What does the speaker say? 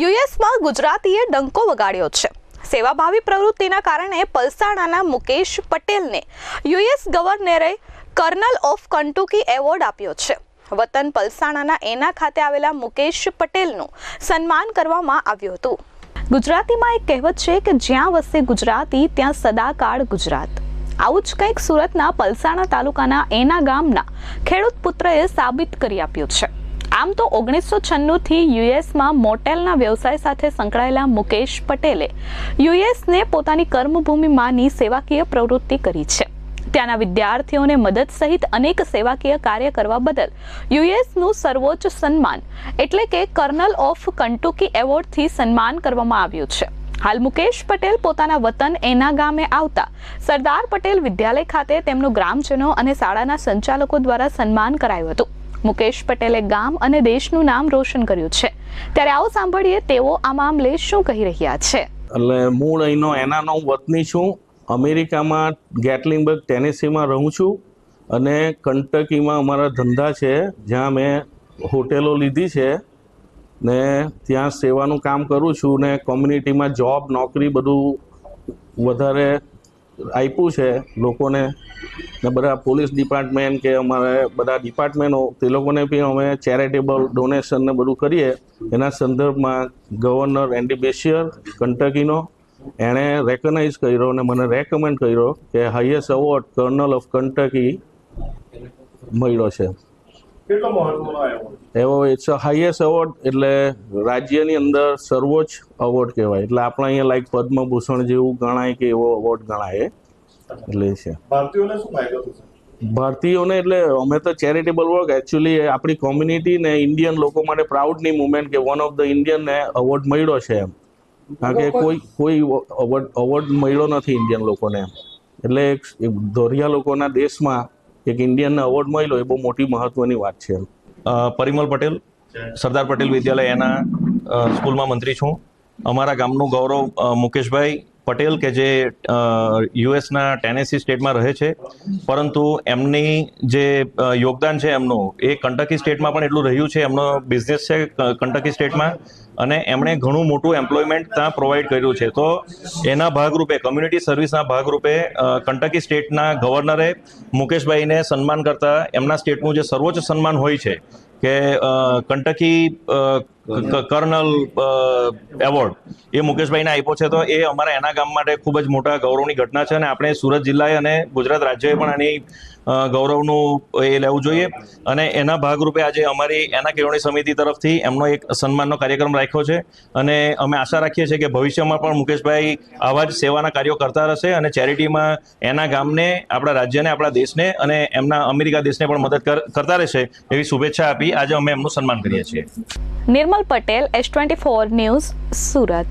યુએસમાં ગુજરાતીએ ડંકો વગાડ્યો છે. સેવાભાવી પ્રવૃત્તિના કારણે પલસાણાના મુકેશ પટેલને યુએસ ગવર્નરે કર્નલ ઓફ કંટુકી એવોર્ડ આપ્યો છે. વતન પલસાણાના એના ખાતે આવેલા મુકેશ પટેલનું સન્માન કરવામાં આવ્યું હતું. ગુજરાતીમાં એક કહેવત છે કે જ્યાં વસે ગુજરાતી, ત્યાં સદાકાળ ગુજરાત. આવું જ કંઈક સુરતના પલસાણા તાલુકાના એના ગામના ખેડૂત પુત્રએ સાબિત કરી આપ્યું છે. આમ તો ઓગણીસો છન્નુંથી યુએસમાં મોટેલના વ્યવસાય સાથે સંકળાયેલા મુકેશ પટેલે યુએસને પોતાની કર્મભૂમિ માની સેવાકીય પ્રવૃત્તિ કરી છે. ત્યાંના વિદ્યાર્થીઓને મદદ સહિત અનેક સેવાકીય કાર્ય કરવા બદલ યુએસનું સર્વોચ્ચ સન્માન એટલે કે કર્નલ ઓફ કંટુકી એવોર્ડથી સન્માન કરવામાં આવ્યું છે. હાલ મુકેશ પટેલ પોતાના વતન એના ગામે આવતા સરદાર પટેલ વિદ્યાલય ખાતે તેમનું ગ્રામજનો અને શાળાના સંચાલકો દ્વારા સન્માન કરાયું હતું. મુકેશ પટેલે ગામ અને દેશનું નામ રોશન કર્યું છે. ત્યારે આવો સાંભળીએ તેઓ આ મામલે શું કહી રહ્યા છે. એટલે મૂળ અહીંનો, એનાનો વતની છું. અમેરિકામાં ગેટલિંગબર્ગ, ટેનેસીમાં રહું છું. અને કંટકીમાં અમારા ધંધા છે. જ્યાં મેં હોટેલો લીધી છે ને ત્યાં સેવાનું કામ કરું છું ને કોમ્યુનિટીમાં જોબ નોકરી બધું વધારે આપ્યું છે લોકોને ને બધા પોલીસ ડિપાર્ટમેન્ટ કે અમારે બધા ડિપાર્ટમેન્ટો, તે લોકોને બી અમે ચેરિટેબલ ડોનેશન ને બધું કરીએ. એના સંદર્ભમાં ગવર્નર એન્ડી બેશિયર કંટકીનો એણે રેકગ્નાઇઝ કર્યો અને મને રેકમેન્ડ કર્યો કે highest award colonel of Kentucky મળ્યો છે. કેટલો મહત્વનો એવોર્ડ? એવો ઇટ્સ અ હાઈએસ્ટ એવોર્ડ એટલે રાજ્યની અંદર સર્વોચ્ચ એવોર્ડ કહેવાય. એટલે આપણે અહીંયા લાઈક પદ્મભૂષણ જેવું ગણાય કે એવો એવોર્ડ ગણાય. એટલે છે. ભારતીયોને શું ફાયદો થશે? ભારતીયોને એટલે અમે તો ચેરિટેબલ વર્ક એકચ્યુઅલી આપણી કોમ્યુનિટી ને ઇન્ડિયન લોકો માટે પ્રાઉડની મુમેન્ટ કે વન ઓફ ધ ઇન્ડિયન ને અવોર્ડ મળ્યો છે એમ. કારણ કે કોઈ કોઈ અવોર્ડ અવોર્ડ મળ્યો નથી ઇન્ડિયન લોકોને એમ. એટલે એક એક ધોરિયા લોકોના દેશમાં એક ઇન્ડિયનને અવોર્ડ મળ્યો, એ બહુ મોટી મહત્વની વાત છે પરિમલ પટેલ, સરદાર પટેલ વિદ્યાલય એના સ્કૂલમાં મંત્રી છું. અમારા ગામનું ગૌરવ મુકેશભાઈ પટેલ કે જે યુએસના ટેનેસી સ્ટેટમાં રહે છે. પરંતુ એમની જે યોગદાન છે એમનું, એ કંટકી સ્ટેટમાં પણ એટલું રહ્યું છે. એમનો બિઝનેસ છે કંટકી સ્ટેટમાં. અને એમણે ઘણું મોટું એમ્પ્લોયમેન્ટ ત્યાં પ્રોવાઈડ કર્યું છે. તો એના ભાગરૂપે કમ્યુનિટી સર્વિસના ભાગરૂપે કંટકી સ્ટેટના ગવર્નરે મુકેશભાઈને સન્માન કરતા એમના સ્ટેટનું જે સર્વોચ્ચ સન્માન હોય છે, કે કંટકી કર્નલ એવોર્ડ એ મુકેશભાઈને આપ્યો છે. તો એ અમારા એના ગામ માટે ખૂબ જ મોટા ગૌરવની ઘટના છે અને આપણે સુરત જિલ્લાએ અને ગુજરાત રાજ્યએ પણ આની ગૌરવનું એ લેવું જોઈએ. અને એના ભાગરૂપે આજે અમારી એના કેળવણી સમિતિ તરફથી એમનો એક સન્માનનો કાર્યક્રમ રાખ્યો છે અને અમે આશા રાખીએ છીએ કે ભવિષ્યમાં પણ મુકેશભાઈ આવા જ સેવાના કાર્યો કરતા રહેશે અને ચેરિટીમાં એના ગામને, આપણા રાજ્યને, આપણા દેશને અને એમના અમેરિકા દેશને પણ મદદ કરતા રહેશે એવી શુભેચ્છા આપી. આજે અમે એમનું સન્માન કરીએ છીએ. Nirmal Patel S twenty four news Surat.